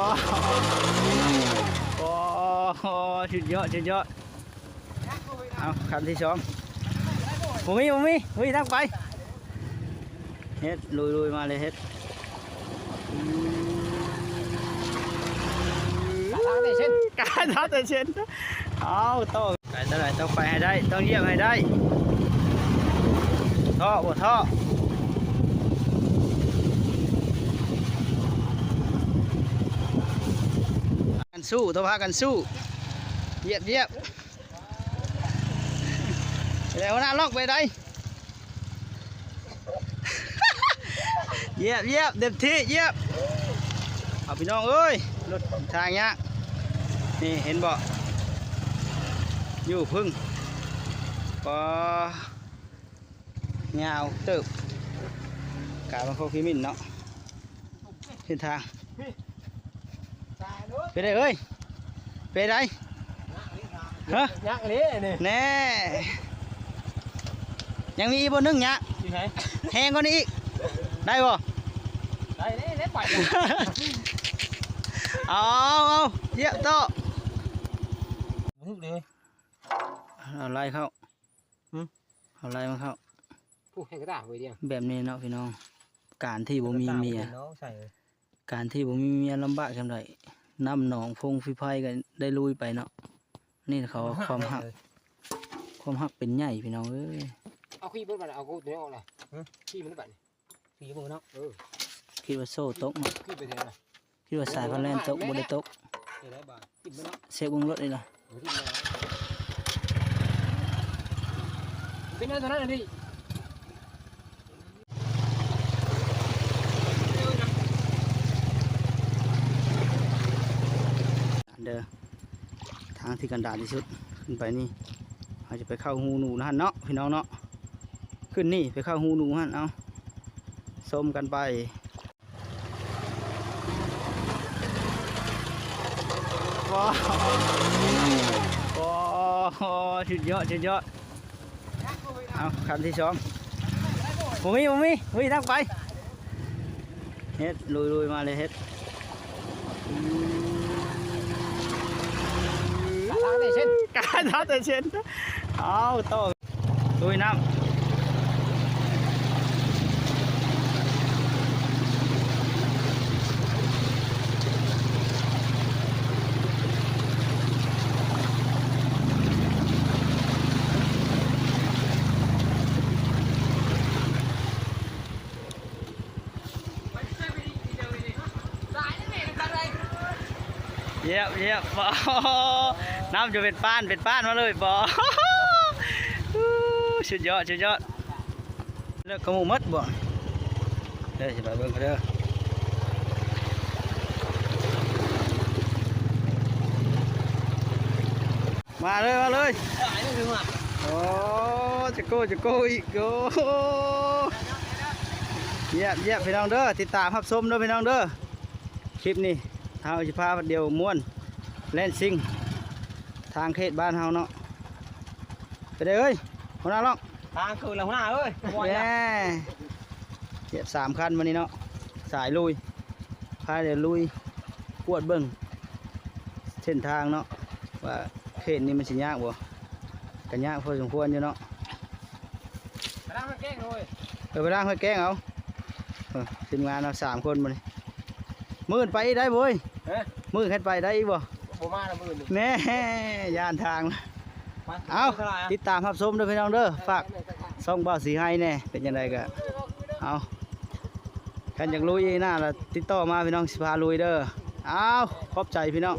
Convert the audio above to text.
ว้าวโอ้โหสุดยอดสุดยอดเอาคันที่สองผมมีผมมีผมมีทั้งไปเฮ็ดลุยลุยมาเลยเฮ็ดล้างได้เช่นการทัดแต่เช่นเอาต้องไปเท่าไหร่ต้องไปให้ได้ ต้องเยี่ยมให้ได้ท่อบ่ท่อ สู้ต้องพากันสู้เยียบเยียบแล้วหน้าล็อกไปได้เยียบเยียบเต็มที่เยียบเอาพี่น้องเอ้ยรถทางเนี้ยนี่เห็นบ่อยู่พึ่งก็ยาวเติบกลายเป็นพวกพิมินเนาะเส้นทาง ไปได้เอ้ยไปได้ฮะยักษ์นี้นี่แน่ยังมีอีกบนนึงเนี่ยอยู่ไหนแหงกว่านี้อีกได้บ่ได้ได้ได้ไปเอาเอาเยี่ยมโตะมึงเลยเอาไล่เข้าเอาไล่มาเข้าผู้ให้กระดาษไว้เดียวแบบนี้เนาะพี่น้อง การที่บ่มีเมียน้องใส่เลยการที่บ่มีเมียลำบากจังได น้ำหนองพงฟิไพกันได้ลุยไปเนาะนี่เขาว่าความหัก ความหักเป็นใหญ่พี่น้องเอ้ยเอาขี้เพิ่นมาเอากูตัวนี้ออกเลยขี้มันบัดนี่ขี้มือเนาะเออคิดว่าโซ่ตกเนาะขี้ไปเถอะนะคิดว่าสายพันแลนตกบ่ได้ตกเดี๋ยวได้บาทขี้มันเนาะเสียบวงรถเลยนะเป็นอะไรตัวนั้นดิ เด้อทางที่กันดารที่สุดขึ้นไปนี่เราจะไปเข้าหูหนูนะฮะเนาะพี่น้องเนาะขึ้นนี่ไปเข้าหูหนูฮะเอาส้มกันไปว้าวว้าวสุดยอดสุดยอดเอาคันที่สองผมมีผมมีผมมีทั้งไปเฮ็ดลุยลุยมาเลยเฮ็ด ล้างได้เช่นการทัดแต่เช่ น้ำจะเป็นป้านเป็นป้านมาเลยบ่สุดยอดสุดยอดเลิกขโมยมัดบ่เด้อสิไปเบิ่งเขาเด้อมาเลยมาเลยโอ้จะโก้จะโก้อีกโอ้เยี่ยมเยี่ยมพี่น้องเด้อติดตามรับชมเด้อพี่น้องเด้อคลิปนี้เฮาสิพาเดียวม่วนเล่นซิง ทางเขตบ้านเฮาเนาะไปเด้อเอ้ยหัวหน้าล็อกทางคืนแล้วหัวหน้าเอ้ยแย่เหยียบสามคันวันนี้เนาะสายลุยพาเดี๋ยวลุยปวดเบิ่งเส้นทางเนาะว่าเขตนี้มันสิยากบ่กันยากพอสมควรอยู่เนาะล้างมันแกล้งเลยเออไปล้างให้แกล้งเอาเออทีมงานเราสามคนมาเลยมืดไปอีกได้บ่ยเฮ้ยมืดขึ้นไปได้อีกบ่ ผมมาละมื่นแน่ยานทางละเอาติดตามรับชมด้วยพี่น้องเด้อฝากซ่องบ่าวสีให้แน่เป็นยังไงก็เอากันอยากลุยหน้าละติดต่อมาพี่น้องสิพาลุยเด้อเอาขอบใจพี่น้อง